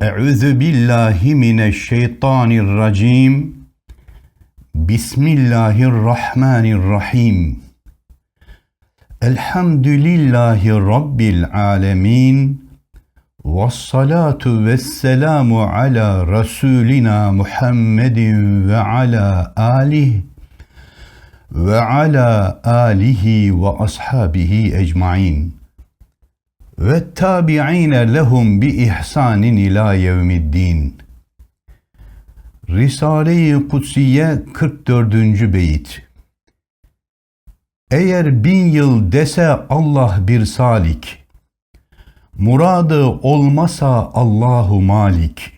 Euzu billahi mineşşeytanirracim. Bismillahirrahmanirrahim. Elhamdülillahi Rabbil alemin. Vessalatu vesselamu ala Resulina Muhammedin ve ala alihi ve ala alihi ve ashabihi ecmain ve tabi'ine lehum bi ihsanin ila yevmiddin. Risale-i Kutsiye 44. beyit. Eğer bin yıl dese Allah bir salik, muradı olmasa Allahu malik,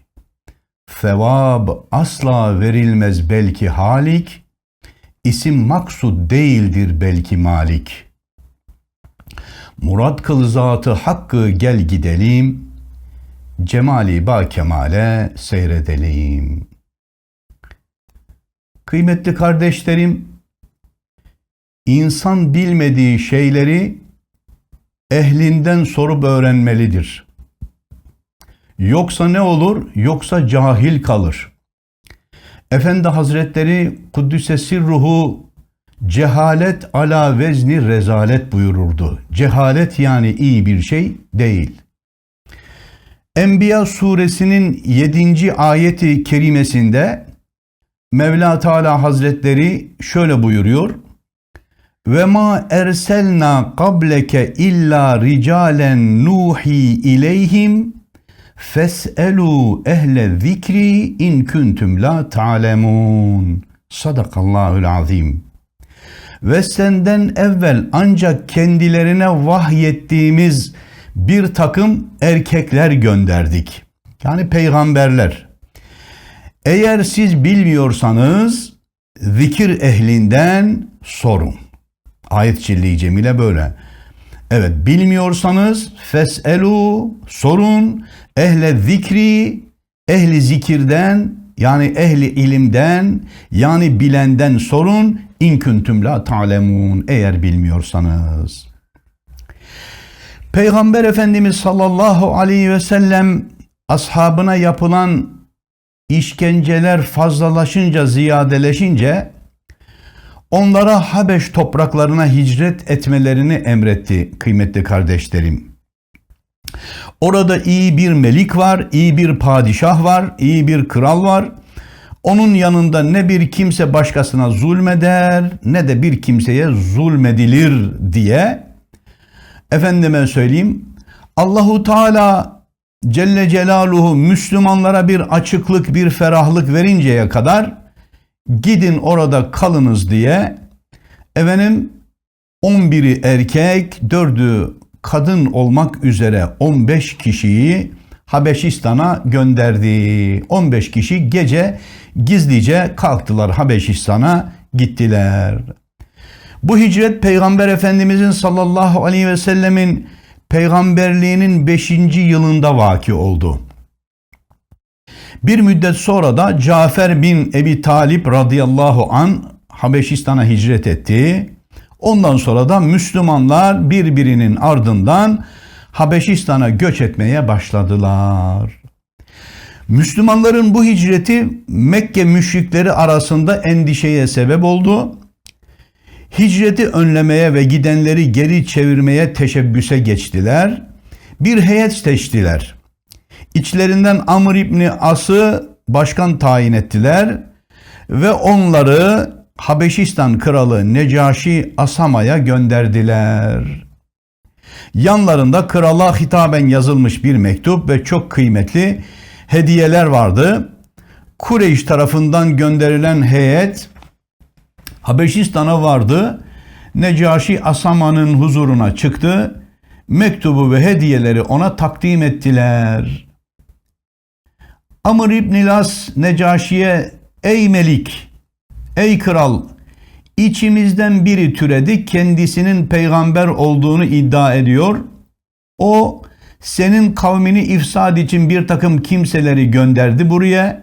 sevab asla verilmez belki halik, isim maksud değildir belki malik.'' Murat kıl zatı hakkı gel gidelim, cemali ba kemale seyredelim. Kıymetli kardeşlerim, insan bilmediği şeyleri ehlinden sorup öğrenmelidir. Yoksa ne olur? Yoksa cahil kalır. Efendi Hazretleri Kuddüs'e ruhu cehalet ala vezni rezalet buyururdu. Cehalet yani iyi bir şey değil. Enbiya suresinin 7. ayeti kerimesinde Mevla Teala Hazretleri şöyle buyuruyor. Ve ma erselna qableke illa ricalen nuhi ileyhim feselu ehle zikri in kuntum la ta'lemun. Sadakallahul azim ve senden evvel ancak kendilerine vahyettiğimiz bir takım erkekler gönderdik. Yani peygamberler. Eğer siz bilmiyorsanız zikir ehlinden sorun. Ayet Cilli Cemile böyle. Evet bilmiyorsanız feselu sorun ehle zikri ehli zikirden yani ehli ilimden yani bilenden sorun in kuntum la ta'lemun eğer bilmiyorsanız. Peygamber Efendimiz sallallahu aleyhi ve sellem ashabına yapılan işkenceler fazlalaşınca, ziyadeleşince onlara Habeş topraklarına hicret etmelerini emretti kıymetli kardeşlerim. Orada iyi bir melik var, iyi bir padişah var, iyi bir kral var. Onun yanında ne bir kimse başkasına zulmeder ne de bir kimseye zulmedilir diye efendime söyleyeyim Allahu Teala Celle Celaluhu Müslümanlara bir açıklık, bir ferahlık verinceye kadar gidin orada kalınız diye efendim 11'i erkek, 4'ü kadın olmak üzere 15 kişiyi Habeşistan'a gönderdi. 15 kişi gece gizlice kalktılar Habeşistan'a gittiler. Bu hicret Peygamber Efendimizin sallallahu aleyhi ve sellemin peygamberliğinin 5. yılında vaki oldu. Bir müddet sonra da Cafer bin Ebi Talip radıyallahu an Habeşistan'a hicret etti. Ondan sonra da Müslümanlar birbirinin ardından Habeşistan'a göç etmeye başladılar. Müslümanların bu hicreti Mekke müşrikleri arasında endişeye sebep oldu. Hicreti önlemeye ve gidenleri geri çevirmeye teşebbüse geçtiler. Bir heyet seçtiler. İçlerinden Amr İbni As'ı başkan tayin ettiler ve onları Habeşistan kralı Necaşi Asama'ya gönderdiler. Yanlarında krala hitaben yazılmış bir mektup ve çok kıymetli hediyeler vardı. Kureyş tarafından gönderilen heyet Habeşistan'a vardı. Necaşi Asama'nın huzuruna çıktı. Mektubu ve hediyeleri ona takdim ettiler. Amr İbn Las Necaşi'ye ey melik, ey kral içimizden biri türedi kendisinin peygamber olduğunu iddia ediyor. O senin kavmini ifsad için bir takım kimseleri gönderdi buraya.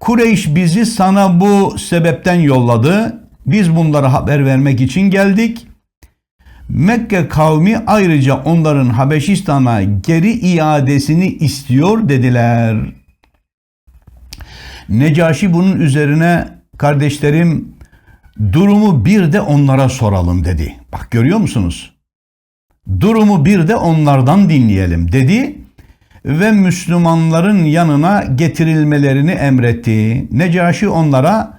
Kureyş bizi sana bu sebepten yolladı. Biz bunlara haber vermek için geldik. Mekke kavmi ayrıca onların Habeşistan'a geri iadesini istiyor dediler. Necaşi bunun üzerine kardeşlerim durumu bir de onlara soralım dedi. Bak görüyor musunuz? Durumu bir de onlardan dinleyelim dedi ve Müslümanların yanına getirilmelerini emretti. Necaşi onlara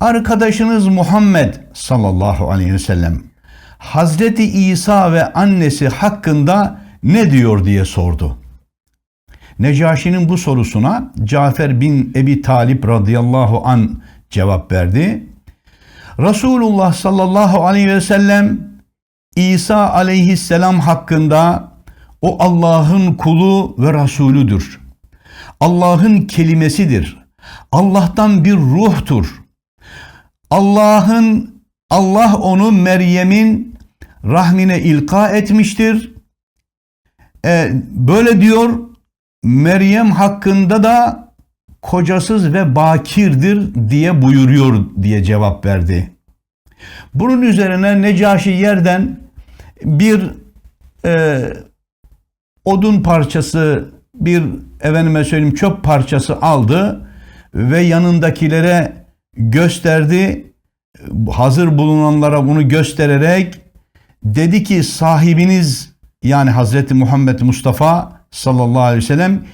arkadaşınız Muhammed sallallahu aleyhi ve sellem Hazreti İsa ve annesi hakkında ne diyor diye sordu. Necaşi'nin bu sorusuna Cafer bin Ebi Talip radıyallahu an cevap verdi. Resulullah sallallahu aleyhi ve sellem İsa aleyhisselam hakkında o Allah'ın kulu ve Resulüdür. Allah'ın kelimesidir. Allah'tan bir ruhtur. Allah'ın Allah onu Meryem'in rahmine ilka etmiştir. Ee, böyle diyor Meryem hakkında da kocasız ve bakirdir diye buyuruyor diye cevap verdi. Bunun üzerine Necaşi yerden bir e, odun parçası, bir efendime söyleyeyim çöp parçası aldı ve yanındakilere gösterdi. Hazır bulunanlara bunu göstererek dedi ki sahibiniz yani Hazreti Muhammed Mustafa sallallahu aleyhi ve sellem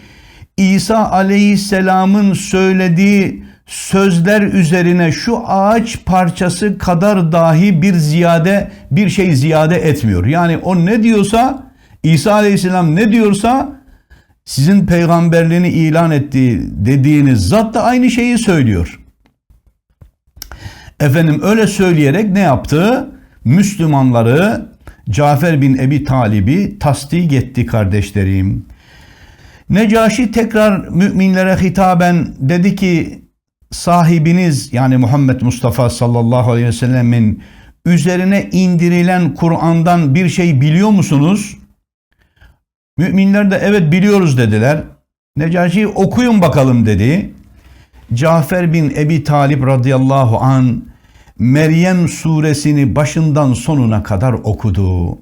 İsa aleyhisselamın söylediği sözler üzerine şu ağaç parçası kadar dahi bir ziyade bir şey ziyade etmiyor. Yani o ne diyorsa İsa aleyhisselam ne diyorsa sizin peygamberliğini ilan ettiği dediğiniz zat da aynı şeyi söylüyor. Efendim öyle söyleyerek ne yaptı? Müslümanları Cafer bin Ebi Talib'i tasdik etti kardeşlerim. Necaşi tekrar müminlere hitaben dedi ki sahibiniz yani Muhammed Mustafa sallallahu aleyhi ve sellemin üzerine indirilen Kur'an'dan bir şey biliyor musunuz? Müminler de evet biliyoruz dediler. Necaşi okuyun bakalım dedi. Cafer bin Ebi Talip radıyallahu an Meryem suresini başından sonuna kadar okudu.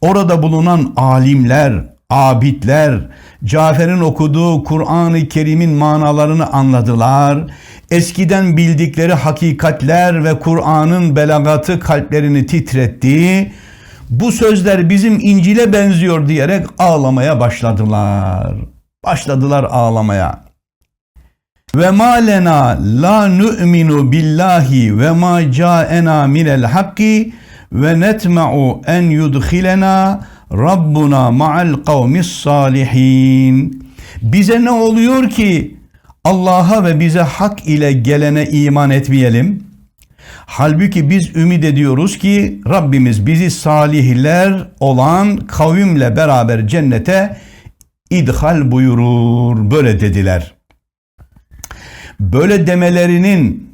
Orada bulunan alimler, abidler, Cafer'in okuduğu Kur'an-ı Kerim'in manalarını anladılar. Eskiden bildikleri hakikatler ve Kur'an'ın belagatı kalplerini titretti. Bu sözler bizim İncil'e benziyor diyerek ağlamaya başladılar. Başladılar ağlamaya. Ve ma lena la nu'minu billahi ve ma ca'ena minel hakki ve netma'u en yudkhilena Rabbuna ma'al kavmis salihin. Bize ne oluyor ki Allah'a ve bize hak ile gelene iman etmeyelim? Halbuki biz ümit ediyoruz ki Rabbimiz bizi salihler olan kavimle beraber cennete idhal buyurur. Böyle dediler. Böyle demelerinin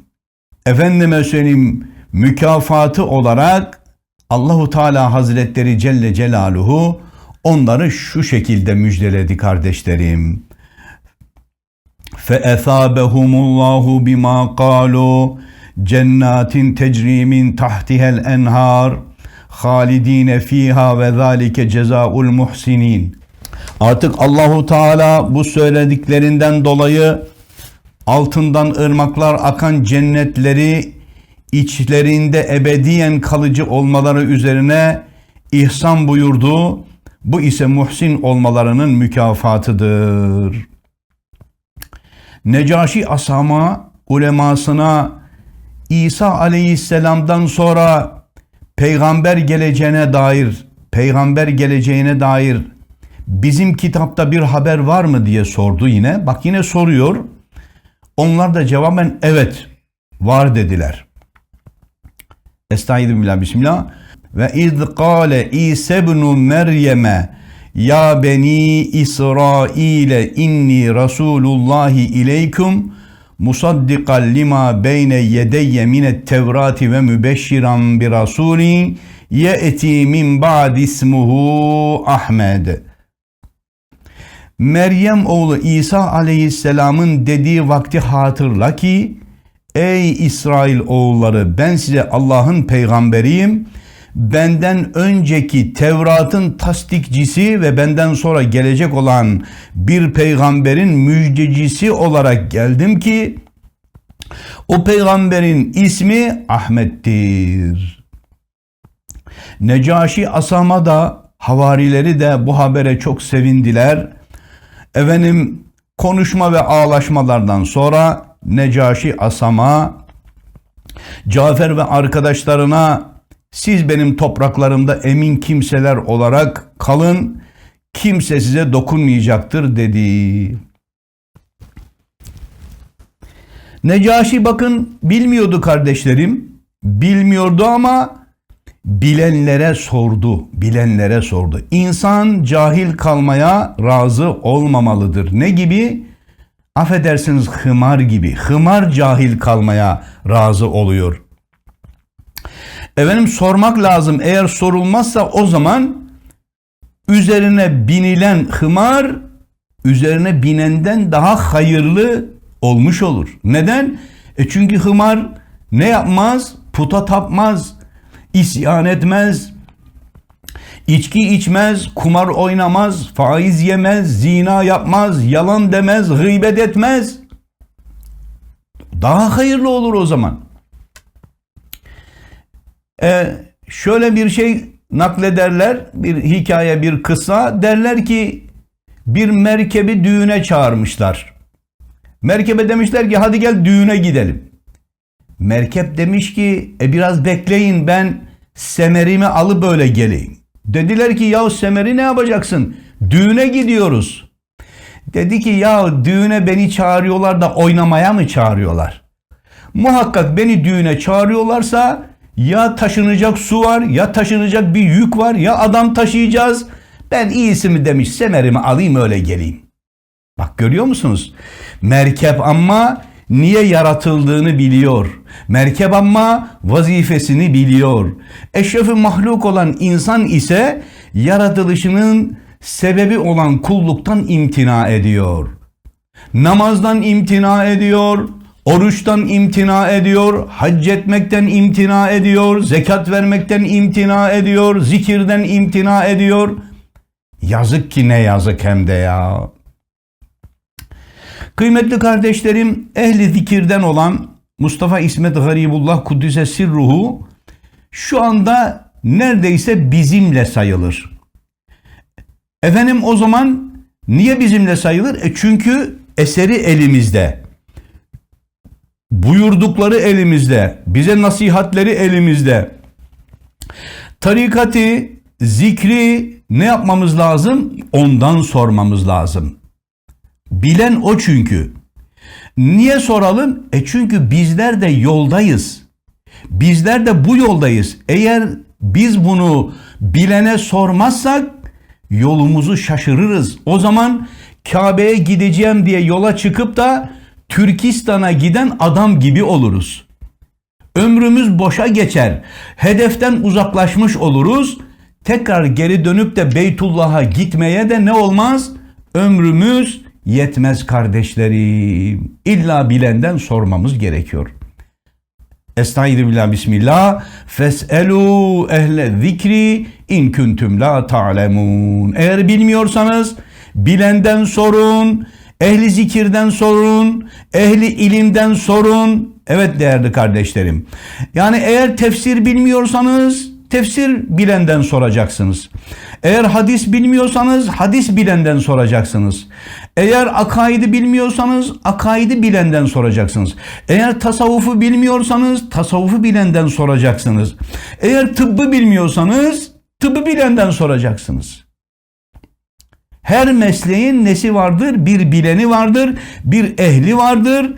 efendime söyleyeyim mükafatı olarak Allahu Teala Hazretleri Celle Celaluhu onları şu şekilde müjdeledi kardeşlerim. Feesabehumullahu bima kalu cennatin tecrimin tahtihel enhar halidine fiha ve zalike cezaul muhsinin. Artık Allahu Teala bu söylediklerinden dolayı altından ırmaklar akan cennetleri içlerinde ebediyen kalıcı olmaları üzerine ihsan buyurdu. Bu ise muhsin olmalarının mükafatıdır. Necaşi asama ulemasına İsa aleyhisselamdan sonra peygamber geleceğine dair, peygamber geleceğine dair bizim kitapta bir haber var mı diye sordu yine. Bak yine soruyor. Onlar da cevaben evet var dediler. Estaizu billah bismillah. Ve iz kâle İsa ibn Meryem'e ya beni İsrail inni Rasulullahi ileykum musaddiqan lima beyne yedeyye minet tevrati ve mübeşşiran bir rasulin ye'ti min ba'd ismuhu Ahmed. Meryem oğlu İsa aleyhisselamın dediği vakti hatırla ki Ey İsrail oğulları ben size Allah'ın peygamberiyim benden önceki Tevrat'ın tasdikçisi ve benden sonra gelecek olan bir peygamberin müjdecisi olarak geldim ki o peygamberin ismi Ahmet'tir. Necaşi Asama da havarileri de bu habere çok sevindiler. Efendim konuşma ve ağlaşmalardan sonra Necaşi Asama Cafer ve arkadaşlarına siz benim topraklarımda emin kimseler olarak kalın kimse size dokunmayacaktır dedi. Necaşi bakın bilmiyordu kardeşlerim. Bilmiyordu ama bilenlere sordu. Bilenlere sordu. İnsan cahil kalmaya razı olmamalıdır. Ne gibi? Affedersiniz hımar gibi. Hımar cahil kalmaya razı oluyor. Efendim sormak lazım. Eğer sorulmazsa o zaman üzerine binilen hımar üzerine binenden daha hayırlı olmuş olur. Neden? E çünkü hımar ne yapmaz? Puta tapmaz, isyan etmez, içki içmez, kumar oynamaz, faiz yemez, zina yapmaz, yalan demez, gıybet etmez. Daha hayırlı olur o zaman. E, şöyle bir şey naklederler, bir hikaye, bir kısa. Derler ki bir merkebi düğüne çağırmışlar. Merkebe demişler ki hadi gel düğüne gidelim. Merkep demiş ki e biraz bekleyin ben semerimi alıp böyle geleyim. Dediler ki ya semeri ne yapacaksın? Düğüne gidiyoruz. Dedi ki ya düğüne beni çağırıyorlar da oynamaya mı çağırıyorlar? Muhakkak beni düğüne çağırıyorlarsa ya taşınacak su var ya taşınacak bir yük var ya adam taşıyacağız. Ben iyisi mi demiş semerimi alayım öyle geleyim. Bak görüyor musunuz? Merkep ama niye yaratıldığını biliyor. Merkep ama vazifesini biliyor. Eşrefi mahluk olan insan ise yaratılışının sebebi olan kulluktan imtina ediyor. Namazdan imtina ediyor, oruçtan imtina ediyor, hac etmekten imtina ediyor, zekat vermekten imtina ediyor, zikirden imtina ediyor. Yazık ki ne yazık hem de ya. Kıymetli kardeşlerim, ehli zikirden olan Mustafa İsmet Garibullah Kudüs'e sirruhu şu anda neredeyse bizimle sayılır. Efendim o zaman niye bizimle sayılır? E çünkü eseri elimizde. Buyurdukları elimizde. Bize nasihatleri elimizde. Tarikati, zikri ne yapmamız lazım? Ondan sormamız lazım. Bilen o çünkü. Niye soralım? E çünkü bizler de yoldayız. Bizler de bu yoldayız. Eğer biz bunu bilene sormazsak yolumuzu şaşırırız. O zaman Kabe'ye gideceğim diye yola çıkıp da Türkistan'a giden adam gibi oluruz. Ömrümüz boşa geçer. Hedeften uzaklaşmış oluruz. Tekrar geri dönüp de Beytullah'a gitmeye de ne olmaz? Ömrümüz yetmez kardeşlerim. İlla bilenden sormamız gerekiyor. Estaizu billah bismillah. Fes'elu ehle zikri in kuntum la ta'lemun. Eğer bilmiyorsanız bilenden sorun, ehli zikirden sorun, ehli ilimden sorun. Evet değerli kardeşlerim. Yani eğer tefsir bilmiyorsanız tefsir bilenden soracaksınız. Eğer hadis bilmiyorsanız hadis bilenden soracaksınız. Eğer akaidi bilmiyorsanız akaidi bilenden soracaksınız. Eğer tasavvufu bilmiyorsanız tasavvufu bilenden soracaksınız. Eğer tıbbı bilmiyorsanız tıbbı bilenden soracaksınız. Her mesleğin nesi vardır? Bir bileni vardır, bir ehli vardır.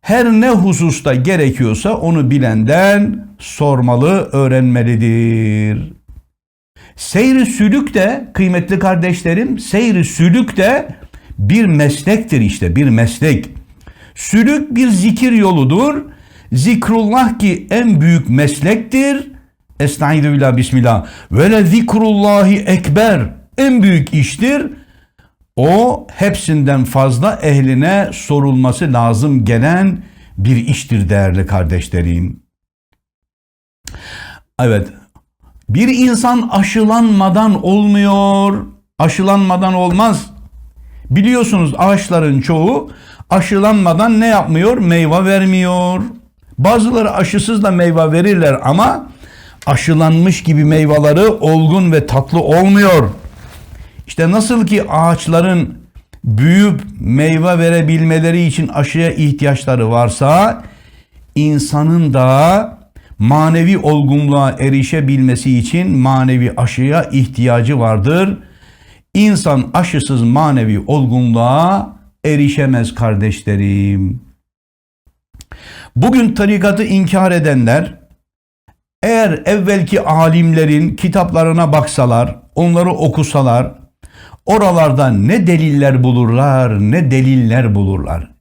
Her ne hususta gerekiyorsa onu bilenden sormalı, öğrenmelidir. Seyri sülük de kıymetli kardeşlerim, seyri sülük de bir meslektir işte, bir meslek. Sülük bir zikir yoludur. Zikrullah ki en büyük meslektir. Estaizu billah bismillah. Ve le zikrullahi ekber. En büyük iştir. O hepsinden fazla ehline sorulması lazım gelen bir iştir değerli kardeşlerim. Evet. Bir insan aşılanmadan olmuyor. Aşılanmadan olmaz. Biliyorsunuz ağaçların çoğu aşılanmadan ne yapmıyor? Meyve vermiyor. Bazıları aşısız da meyve verirler ama aşılanmış gibi meyveleri olgun ve tatlı olmuyor. İşte nasıl ki ağaçların büyüyüp meyve verebilmeleri için aşıya ihtiyaçları varsa insanın da manevi olgunluğa erişebilmesi için manevi aşıya ihtiyacı vardır. İnsan aşısız manevi olgunluğa erişemez kardeşlerim. Bugün tarikatı inkar edenler eğer evvelki alimlerin kitaplarına baksalar, onları okusalar, oralarda ne deliller bulurlar, ne deliller bulurlar.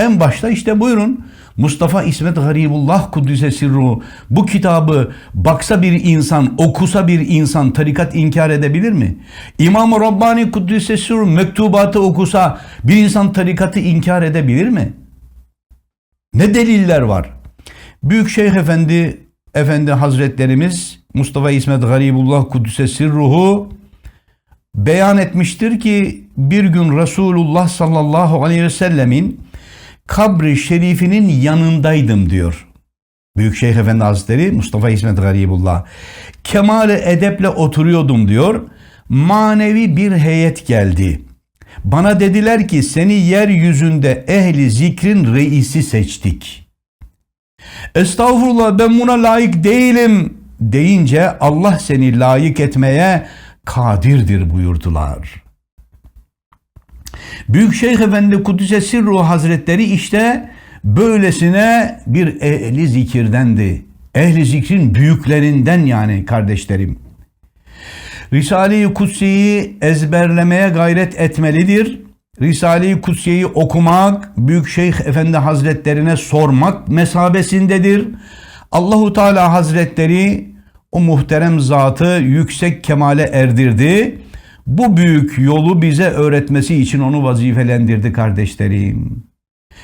En başta işte buyurun Mustafa İsmet Garibullah Kudüs'e sirru bu kitabı baksa bir insan, okusa bir insan tarikat inkar edebilir mi? İmam-ı Rabbani Kudüs'e sirru mektubatı okusa bir insan tarikatı inkar edebilir mi? Ne deliller var? Büyük Şeyh Efendi Efendi Hazretlerimiz Mustafa İsmet Garibullah Kudüs'e sirruhu beyan etmiştir ki bir gün Resulullah sallallahu aleyhi ve sellemin kabri şerifinin yanındaydım diyor. Büyük Şeyh Efendi Hazretleri Mustafa İsmet Garibullah. Kemal edeple oturuyordum diyor. Manevi bir heyet geldi. Bana dediler ki seni yeryüzünde ehli zikrin reisi seçtik. Estağfurullah ben buna layık değilim deyince Allah seni layık etmeye kadirdir buyurdular. Büyük Şeyh Efendi Kudüs'e Sirru Hazretleri işte böylesine bir ehli zikirdendi. Ehli zikrin büyüklerinden yani kardeşlerim. Risale-i Kutsi'yi ezberlemeye gayret etmelidir. Risale-i Kutsi'yi okumak, Büyük Şeyh Efendi Hazretlerine sormak mesabesindedir. Allahu Teala Hazretleri o muhterem zatı yüksek kemale erdirdi. Bu büyük yolu bize öğretmesi için onu vazifelendirdi kardeşlerim.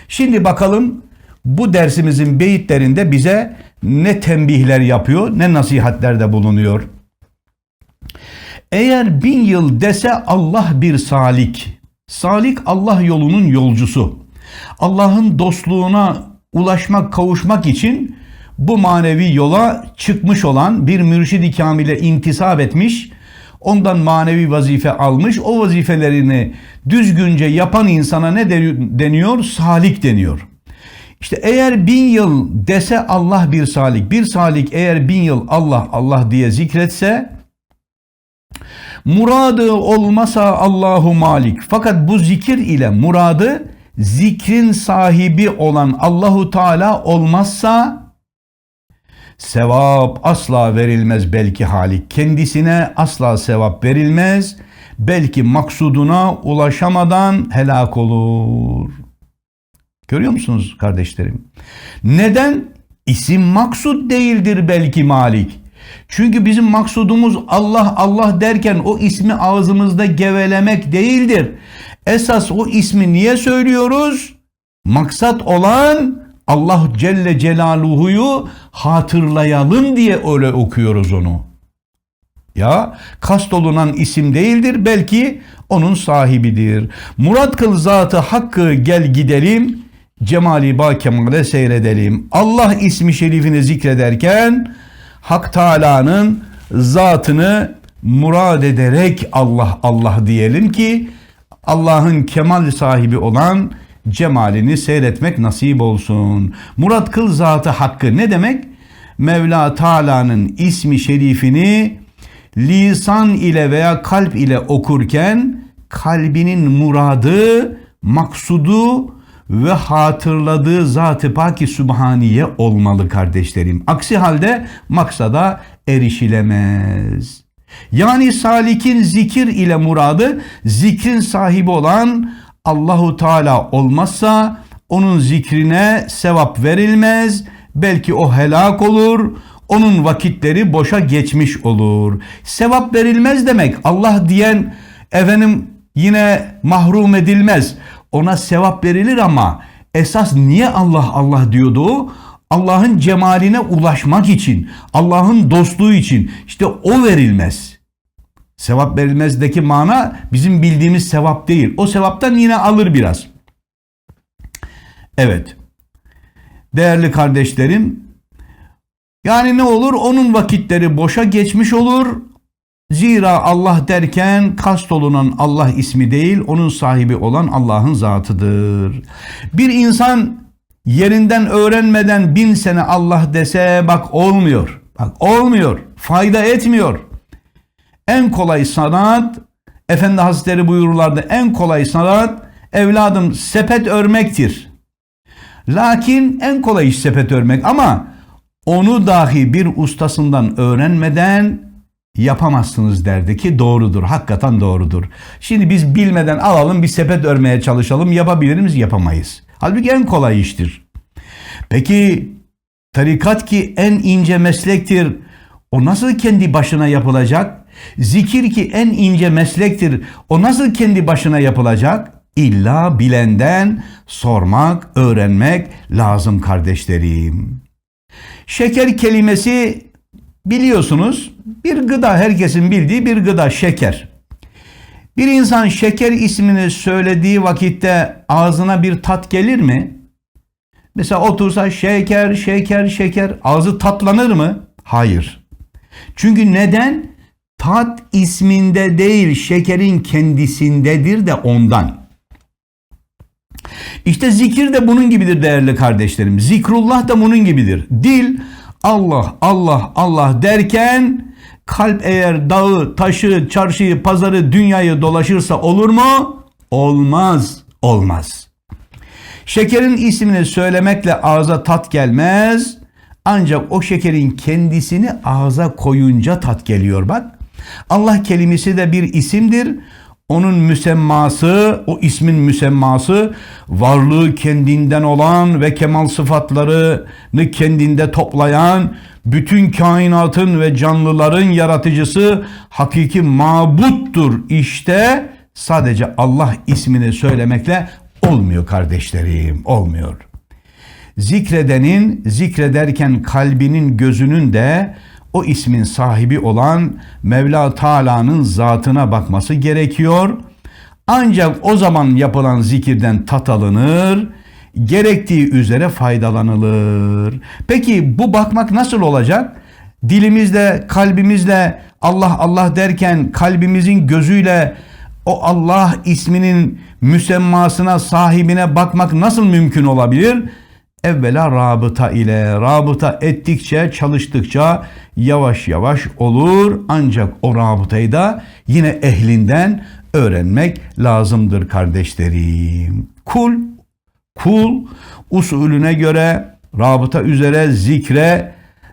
Şimdi bakalım bu dersimizin beyitlerinde bize ne tembihler yapıyor, ne nasihatlerde bulunuyor. Eğer bin yıl dese Allah bir salik, salik Allah yolunun yolcusu. Allah'ın dostluğuna ulaşmak, kavuşmak için bu manevi yola çıkmış olan bir mürşidi kamile intisap etmiş, ondan manevi vazife almış, o vazifelerini düzgünce yapan insana ne deniyor? Salik deniyor. İşte eğer bin yıl dese Allah bir salik, bir salik eğer bin yıl Allah Allah diye zikretse, muradı olmasa Allahu Malik. Fakat bu zikir ile muradı zikrin sahibi olan Allahu Teala olmazsa sevap asla verilmez belki halik. Kendisine asla sevap verilmez. Belki maksuduna ulaşamadan helak olur. Görüyor musunuz kardeşlerim? Neden? İsim maksud değildir belki Malik. Çünkü bizim maksudumuz Allah Allah derken o ismi ağzımızda gevelemek değildir. Esas o ismi niye söylüyoruz? Maksat olan Allah Celle Celaluhu'yu hatırlayalım diye öyle okuyoruz onu. Ya kast olunan isim değildir belki onun sahibidir. Murat kıl zatı hakkı gel gidelim. Cemali ba kemale seyredelim. Allah ismi şerifini zikrederken Hak Teala'nın zatını murad ederek Allah Allah diyelim ki Allah'ın kemal sahibi olan cemalini seyretmek nasip olsun. Murat kıl zatı hakkı ne demek? Mevla Teala'nın ismi şerifini lisan ile veya kalp ile okurken kalbinin muradı, maksudu ve hatırladığı Zat-ı Paki Sübhaniye olmalı kardeşlerim. Aksi halde maksada erişilemez. Yani salikin zikir ile muradı zikrin sahibi olan Allahu Teala olmazsa onun zikrine sevap verilmez. Belki o helak olur. Onun vakitleri boşa geçmiş olur. Sevap verilmez demek. Allah diyen efendim yine mahrum edilmez. Ona sevap verilir ama esas niye Allah Allah diyordu? Allah'ın cemaline ulaşmak için, Allah'ın dostluğu için işte o verilmez. Sevap verilmezdeki mana bizim bildiğimiz sevap değil. O sevaptan yine alır biraz. Evet. Değerli kardeşlerim, yani ne olur? Onun vakitleri boşa geçmiş olur. Zira Allah derken kast olunan Allah ismi değil, onun sahibi olan Allah'ın zatıdır. Bir insan yerinden öğrenmeden bin sene Allah dese bak olmuyor. Bak olmuyor. Fayda etmiyor. En kolay sanat, Efendi Hazretleri buyururlardı en kolay sanat evladım sepet örmektir. Lakin en kolay iş sepet örmek ama onu dahi bir ustasından öğrenmeden yapamazsınız derdi ki doğrudur. Hakikaten doğrudur. Şimdi biz bilmeden alalım bir sepet örmeye çalışalım. Yapabilir miyiz? Yapamayız. Halbuki en kolay iştir. Peki tarikat ki en ince meslektir. O nasıl kendi başına yapılacak? Zikir ki en ince meslektir. O nasıl kendi başına yapılacak? İlla bilenden sormak, öğrenmek lazım kardeşlerim. Şeker kelimesi biliyorsunuz bir gıda herkesin bildiği bir gıda şeker. Bir insan şeker ismini söylediği vakitte ağzına bir tat gelir mi? Mesela otursa şeker, şeker, şeker ağzı tatlanır mı? Hayır. Çünkü neden? Tat isminde değil şekerin kendisindedir de ondan. İşte zikir de bunun gibidir değerli kardeşlerim. Zikrullah da bunun gibidir. Dil Allah Allah Allah derken kalp eğer dağı, taşı, çarşıyı, pazarı, dünyayı dolaşırsa olur mu? Olmaz. Olmaz. Şekerin ismini söylemekle ağza tat gelmez. Ancak o şekerin kendisini ağza koyunca tat geliyor bak. Allah kelimesi de bir isimdir. Onun müsemması, o ismin müsemması varlığı kendinden olan ve kemal sıfatlarını kendinde toplayan, bütün kainatın ve canlıların yaratıcısı hakiki mabuttur. İşte sadece Allah ismini söylemekle olmuyor kardeşlerim, olmuyor. Zikredenin zikrederken kalbinin gözünün de o ismin sahibi olan Mevla Teala'nın zatına bakması gerekiyor. Ancak o zaman yapılan zikirden tat alınır, gerektiği üzere faydalanılır. Peki bu bakmak nasıl olacak? Dilimizle, kalbimizle Allah Allah derken kalbimizin gözüyle o Allah isminin müsemmasına, sahibine bakmak nasıl mümkün olabilir? Evvela rabıta ile rabıta ettikçe çalıştıkça yavaş yavaş olur ancak o rabıtayı da yine ehlinden öğrenmek lazımdır kardeşlerim. Kul kul usulüne göre rabıta üzere zikre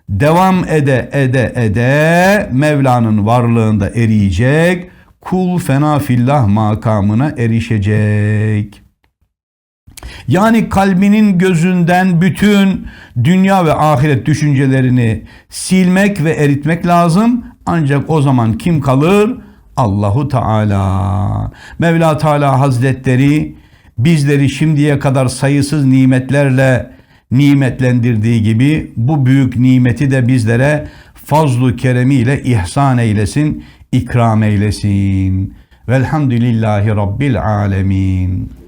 devam ede ede ede Mevla'nın varlığında eriyecek. Kul fena fillah makamına erişecek. Yani kalbinin gözünden bütün dünya ve ahiret düşüncelerini silmek ve eritmek lazım. Ancak o zaman kim kalır? Allahu Teala. Mevla Teala Hazretleri bizleri şimdiye kadar sayısız nimetlerle nimetlendirdiği gibi bu büyük nimeti de bizlere fazlu keremiyle ihsan eylesin, ikram eylesin. Velhamdülillahi Rabbil alemin.